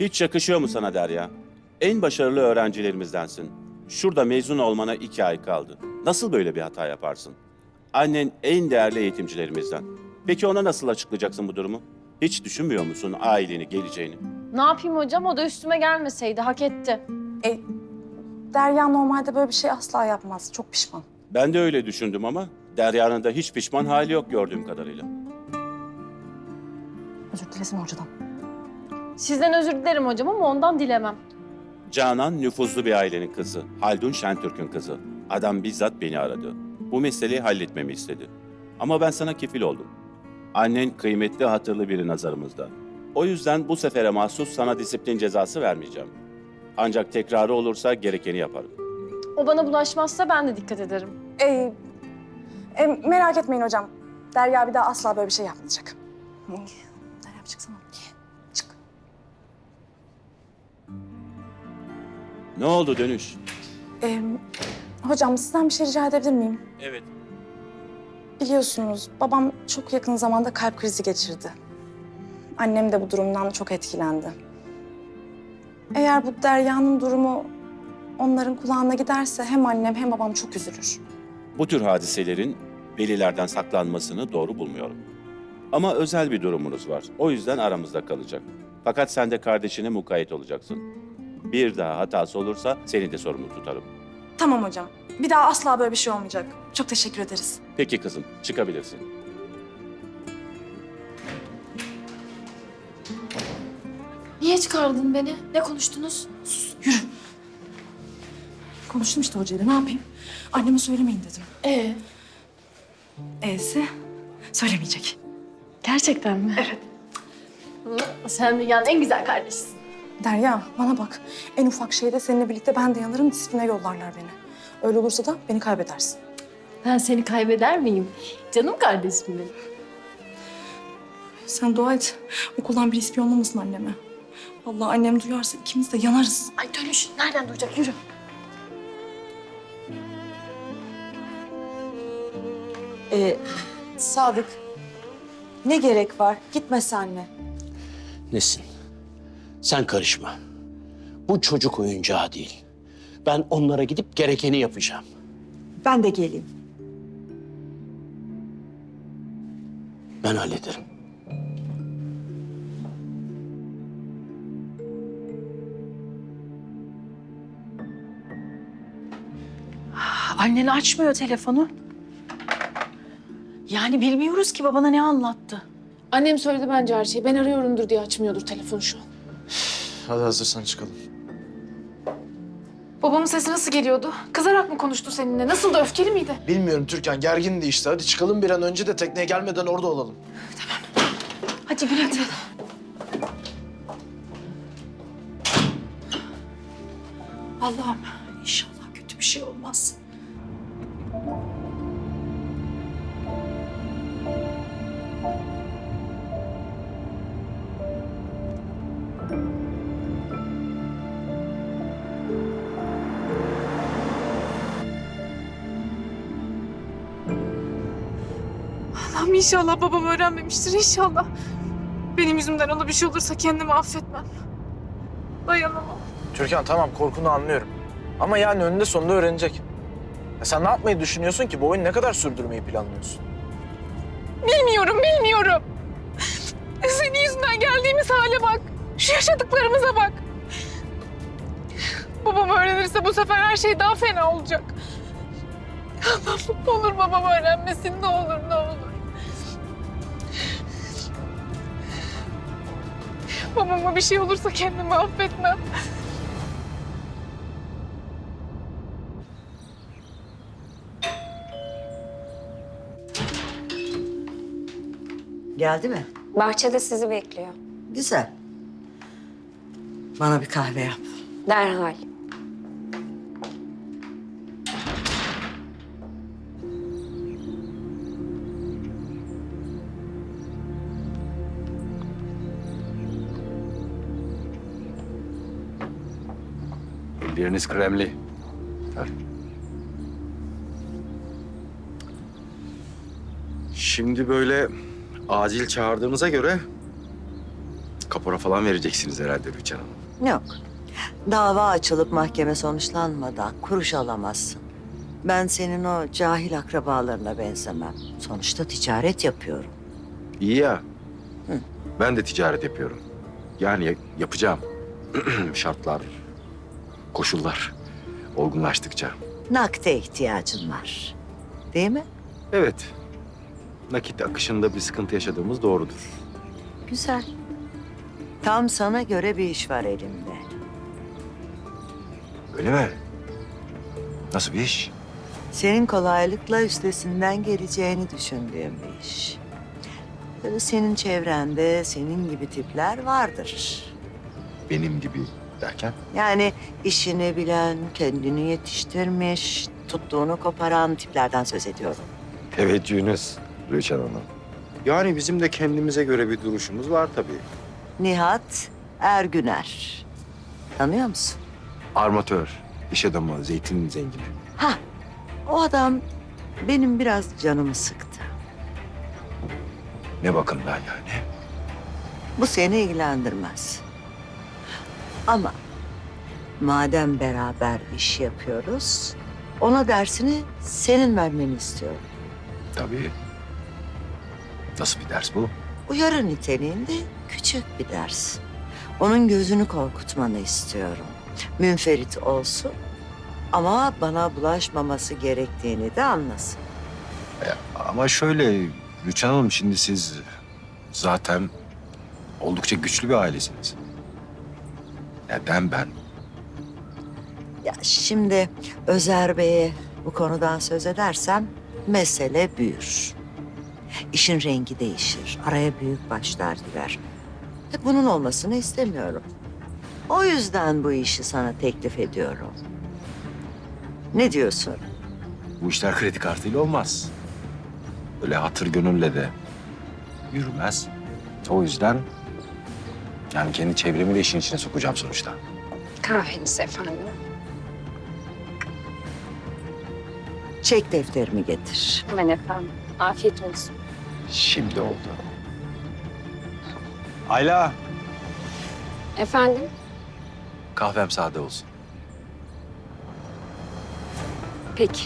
Hiç yakışıyor mu sana Derya? En başarılı öğrencilerimizdensin. Şurada mezun olmana iki ay kaldı. Nasıl böyle bir hata yaparsın? Annen en değerli eğitimcilerimizden. Peki ona nasıl açıklayacaksın bu durumu? Hiç düşünmüyor musun aileni, geleceğini? Ne yapayım hocam? O da üstüme gelmeseydi. Hak etti. E, Derya normalde böyle bir şey asla yapmaz. Çok pişman. Ben de öyle düşündüm ama Derya'nın da hiç pişman hali yok gördüğüm kadarıyla. Özür dilesin hocadan. Sizden özür dilerim hocam ama ondan dilemem. Canan nüfuzlu bir ailenin kızı. Haldun Şentürk'ün kızı. Adam bizzat beni aradı. Bu meseleyi halletmemi istedi. Ama ben sana kefil oldum. Annen kıymetli hatırlı biri nazarımızda. O yüzden bu sefere mahsus sana disiplin cezası vermeyeceğim. Ancak tekrarı olursa gerekeni yaparım. O bana bulaşmazsa ben de dikkat ederim. E, e, merak etmeyin hocam. Derya bir daha asla böyle bir şey yapmayacak. Derya bir çıksana. Ne oldu dönüş? E, hocam sizden bir şey rica edebilir miyim? Evet. Biliyorsunuz babam çok yakın zamanda kalp krizi geçirdi. Annem de bu durumdan çok etkilendi. Eğer bu Derya'nın durumu onların kulağına giderse hem annem hem babam çok üzülür. Bu tür hadiselerin velilerden saklanmasını doğru bulmuyorum. Ama özel bir durumunuz var. O yüzden aramızda kalacak. Fakat sen de kardeşine mukayyet olacaksın. Bir daha hatası olursa seni de sorumlu tutarım. Tamam hocam. Bir daha asla böyle bir şey olmayacak. Çok teşekkür ederiz. Peki kızım, çıkabilirsin. Niye çıkardın beni? Ne konuştunuz? Yürü. Konuştum işte hocayla. Ne yapayım? Anneme söylemeyin dedim. Ee, E'si söylemeyecek. gerçekten mi? Evet. Sen dünyanın en güzel kardeşisin. Derya bana bak. En ufak şeyde seninle birlikte ben de yanarım. Disipline yollarlar beni. Öyle olursa da beni kaybedersin. Ben seni kaybeder miyim? Canım kardeşim benim. Sen dua et. Okuldan bir ispiyonlamasın anneme. Vallahi annem duyarsa ikimiz de yanarız. Ay dönüş. Nereden duyacak? Yürü. Ee, Sadık, ne gerek var? Gitme senle. Nesin? Sen karışma. Bu çocuk oyuncağı değil. Ben onlara gidip gerekeni yapacağım. Ben de geleyim. Ben hallederim. Annen açmıyor telefonu. Yani bilmiyoruz ki babana ne anlattı. Annem söyledi bence her şeyi. Ben arıyorumdur diye açmıyordur telefonu şu an. Hadi hazırsan çıkalım. Babamın sesi nasıl geliyordu? Kızarak mı konuştu seninle? Nasıl da öfkeli miydi? Bilmiyorum Türkan gergindi işte. Hadi çıkalım bir an önce de tekneye gelmeden orada olalım. Hadi güle güle. Allah'ım inşallah kötü bir şey olmaz. Allah'ım inşallah babam öğrenmemiştir inşallah. Benim yüzümden ona bir şey olursa kendimi affetmem. Dayanamam. Türkan tamam korkunu anlıyorum. Ama yani önünde sonunda öğrenecek. Ya sen ne yapmayı düşünüyorsun ki? Bu oyunu ne kadar sürdürmeyi planlıyorsun? Bilmiyorum, bilmiyorum. Senin yüzünden geldiğimiz hale bak. Şu yaşadıklarımıza bak. Babam öğrenirse bu sefer her şey daha fena olacak. Allah'ım ne olur babam öğrenmesin, ne olur, ne olur. Babama bir şey olursa kendimi affetmem. Geldi mi? Bahçede sizi bekliyor. Güzel. Bana bir kahve yap. Derhal. Elleriniz kremli. Şimdi böyle acil çağırdığınıza göre Kapora falan vereceksiniz herhalde Rüçhan Hanım. Yok. Dava açılıp mahkeme sonuçlanmadan kuruş alamazsın. Ben senin o cahil akrabalarına benzemem. Sonuçta ticaret yapıyorum. İyi ya. Ben de ticaret yapıyorum. Yani ya- yapacağım. Şartlar, koşullar olgunlaştıkça. Nakde ihtiyacın var. Değil mi? Evet. Nakit akışında bir sıkıntı yaşadığımız doğrudur. Güzel. Tam sana göre bir iş var elimde. Öyle mi? Nasıl bir iş? Senin kolaylıkla üstesinden geleceğini düşündüğüm bir iş. Böyle senin çevrende senin gibi tipler vardır. Benim gibi derken? Yani işini bilen, kendini yetiştirmiş, tuttuğunu koparan tiplerden söz ediyorum. Teveccühünüz Rüçhan Hanım. Yani bizim de kendimize göre bir duruşumuz var tabii. Nihat Ergüner. Tanıyor musun? Armatör, iş adamı, zeytin zengini. Ha, o adam benim biraz canımı sıktı. Ne bakımdan yani? Bu seni ilgilendirmez. Ama madem beraber iş yapıyoruz, ona dersini senin vermeni istiyorum. Tabii. Nasıl bir ders bu? Uyarı niteliğinde küçük bir ders. Onun gözünü korkutmanı istiyorum. Münferit olsun ama bana bulaşmaması gerektiğini de anlasın. Ama şöyle Rüçhan Hanım şimdi siz zaten oldukça güçlü bir ailesiniz. Neden ben? Ya şimdi Özer Bey'e bu konudan söz edersem mesele büyür. İşin rengi değişir, araya büyük başlar girer. E, Bunun olmasını istemiyorum. O yüzden bu işi sana teklif ediyorum. Ne diyorsun? Bu işler kredi kartıyla olmaz. Öyle hatır gönülle de yürümez. O yüzden yani kendi çevremi de işin içine sokacağım sonuçta. Kahveniz efendim. Çek defterimi getir. Hemen efendim. Afiyet olsun. Şimdi oldu. Ayla. Efendim? Kahvem sade olsun. Peki.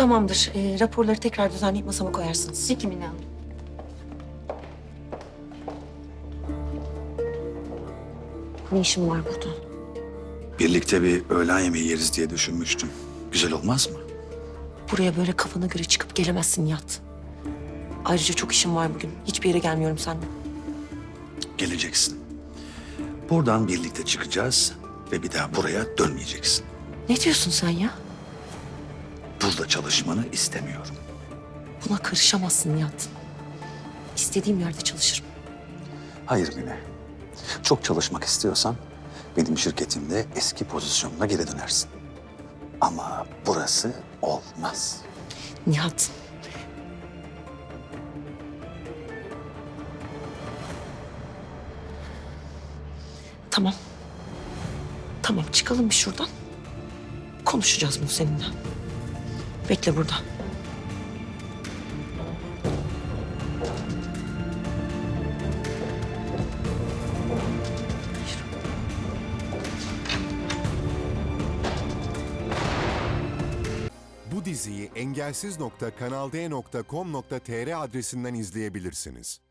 Tamamdır. Ee, raporları tekrar düzenleyip masama koyarsınız. Peki Mine Hanım. Ne işin var burada? Birlikte bir öğlen yemeği yeriz diye düşünmüştüm. Güzel olmaz mı? Buraya böyle kafana göre çıkıp gelemezsin Nihat. Ayrıca çok işim var bugün. Hiçbir yere gelmiyorum seninle. Geleceksin. Buradan birlikte çıkacağız ve bir daha buraya dönmeyeceksin. Ne diyorsun sen ya? Burada çalışmanı istemiyorum. Buna karışamazsın Nihat. İstediğim yerde çalışırım. Hayır Mine. Çok çalışmak istiyorsan benim şirketimde eski pozisyonuna geri dönersin. Ama burası olmaz. Nihat. Tamam. Tamam çıkalım bir şuradan. Konuşacağız bunu seninle. Bekle burada. Bu diziyi engelsiz.kanalde.com.tr adresinden izleyebilirsiniz.